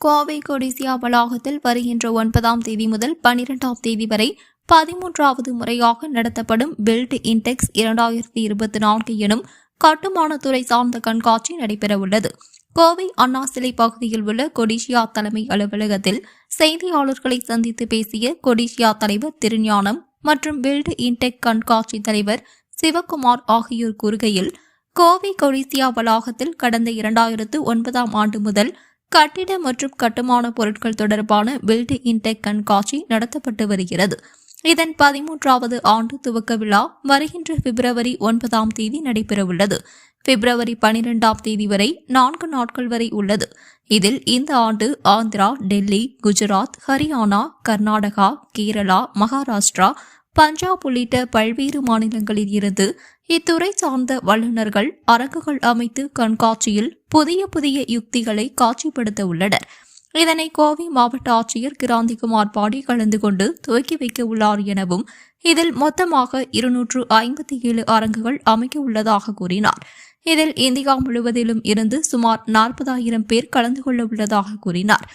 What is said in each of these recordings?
கோவை கொடிசியா வளாகத்தில் வருகின்ற ஒன்பதாம் தேதி முதல் பனிரெண்டாம் தேதி வரை பதிமூன்றாவது முறையாக நடத்தப்படும் பில்ட் இன்டெக்ஸ் இரண்டாயிரத்தி இருபத்தி நான்கு எனும் கட்டுமானத்துறை சார்ந்த கண்காட்சி நடைபெறவுள்ளது. கோவை அண்ணா சிலை பகுதியில் உள்ள கொடிஷியா தலைமை அலுவலகத்தில் செய்தியாளர்களை சந்தித்து பேசிய கொடிஷியா தலைவர் திருஞானம் மற்றும் பில்ட் இன்டெக் கண்காட்சி தலைவர் சிவகுமார் ஆகியோர் கூறுகையில் கோவை கொடிசியா வளாகத்தில் கடந்த இரண்டாயிரத்து ஒன்பதாம் ஆண்டு முதல் கட்டிட மற்றும் கட்டுமான பொருட்கள் தொடர்பான பில்ட் இன்டெக் கண்காட்சி நடத்தப்பட்டு வருகிறது. இதன் பதிமூன்றாவது ஆண்டு துவக்க விழா வருகின்ற பிப்ரவரி ஒன்பதாம் தேதி நடைபெறவுள்ளது. பிப்ரவரி பனிரெண்டாம் தேதி வரை நான்கு நாட்கள் வரை உள்ளது. இதில் இந்த ஆண்டு ஆந்திரா டெல்லி குஜராத் ஹரியானா கர்நாடகா கேரளா மகாராஷ்டிரா பஞ்சாப் உள்ளிட்ட பல்வேறு மாநிலங்களில் இருந்து இத்துறை சார்ந்த வல்லுநர்கள் அரங்குகள் அமைத்து கண்காட்சியில் புதிய புதிய யுக்திகளை காட்சிப்படுத்த உள்ளனர். இதனை கோவை மாவட்ட ஆட்சியர் கிராந்திகுமார் பாடி கலந்து கொண்டு துவக்கி வைக்க உள்ளார் எனவும் இதில் மொத்தமாக இருநூற்று ஐம்பத்தி ஏழு அரங்குகள் அமைக்க உள்ளதாக கூறினார். இதில் இந்தியா முழுவதிலும் இருந்து சுமார் நாற்பதாயிரம் பேர் கலந்து கொள்ள உள்ளதாக கூறினார்.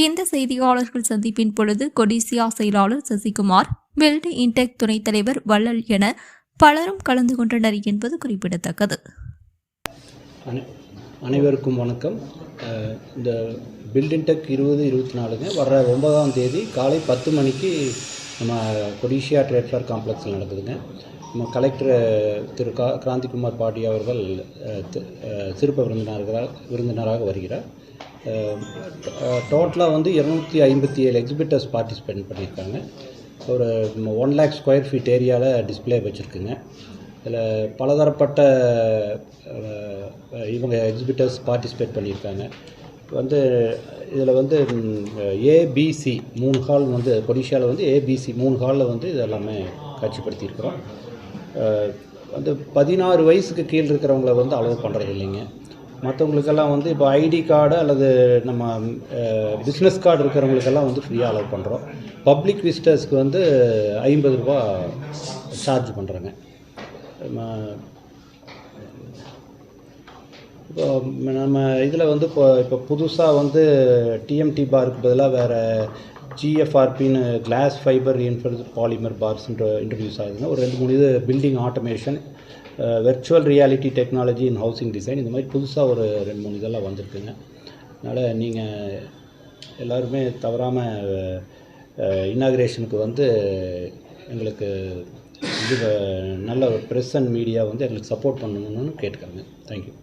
இந்த செய்தியாளர்கள் சந்திப்பின் பொழுது கொடிசியா செயலாளர் சசிகுமார் பில்டு இன்டெக் துணைத் தலைவர் வள்ளல் என பலரும் கலந்து கொண்டனர் என்பது குறிப்பிடத்தக்கது. அனை அனைவருக்கும் வணக்கம். இந்த பில்டின்டெக் இருபது இருபத்தி நாலுங்க. வர்ற ஒன்பதாம் தேதி காலை பத்து மணிக்கு நம்ம கொடிஷியா ட்ரேட்ஃபேர் காம்ப்ளெக்ஸில் நடக்குதுங்க. நம்ம கலெக்டர் திரு கா கிராந்திகுமார் பாட்டி அவர்கள் சிறப்பு விருந்தினர்களாக விருந்தினராக வருகிறார். டோட்டலாக வந்து இரநூத்தி ஐம்பத்தி ஏழு எக்ஸிபிட்டர்ஸ் பார்ட்டிசிபேட் பண்ணியிருக்காங்க. ஒரு ஒன் லேக் ஸ்கொயர் ஃபீட் ஏரியாவில் டிஸ்ப்ளே வச்சுருக்குங்க. இதில் பலதரப்பட்ட இவங்க எக்ஸிபிட்டர்ஸ் பார்ட்டிசிபேட் பண்ணியிருக்காங்க. வந்து இதில் வந்து ஏபிசி மூணு ஹால் வந்து கொடிஷியாவில் வந்து ஏபிசி மூணு ஹாலில் வந்து இதெல்லாமே காட்சிப்படுத்தியிருக்கிறோம். வந்து பதினாறு வயசுக்கு கீழ் இருக்கிறவங்கள வந்து அலோவ் பண்ணுறது இல்லைங்க. மற்றவங்களுக்கெல்லாம் வந்து இப்போ ஐடி கார்டு அல்லது நம்ம பிஸ்னஸ் கார்டு இருக்கிறவங்களுக்கெல்லாம் வந்து ஃப்ரீயாக அலோவ் பண்ணுறோம் பப்ளிக் விசிட்டர்ஸ்க்கு வந்து ஐம்பது ரூபா சார்ஜ் பண்ணுறோங்க இப்போ நம்ம இதில் வந்து இப்போ இப்போ புதுசாக வந்து டிஎம்டி பாருக்கு பதிலாக வேறு ஜிஎஃப்ஆர்பின்னு glass fibre reinforced polymer bars introduce ஆகுதுன்னா ஒரு ரெண்டு மூணு இது building automation virtual reality technology in housing design இந்த மாதிரி புதுசாக ஒரு ரெண்டு மூணு இதெல்லாம் வந்திருக்குங்க. அதனால் நீங்கள் எல்லோருமே தவறாமல் இன்னாகிரேஷனுக்கு வந்து எங்களுக்கு இது நல்ல ஒரு ப்ரெஸ் அண்ட் மீடியா வந்து எங்களுக்கு சப்போர்ட் பண்ணணும்னு கேட்டுக்கிறேங்க. தேங்க்யூ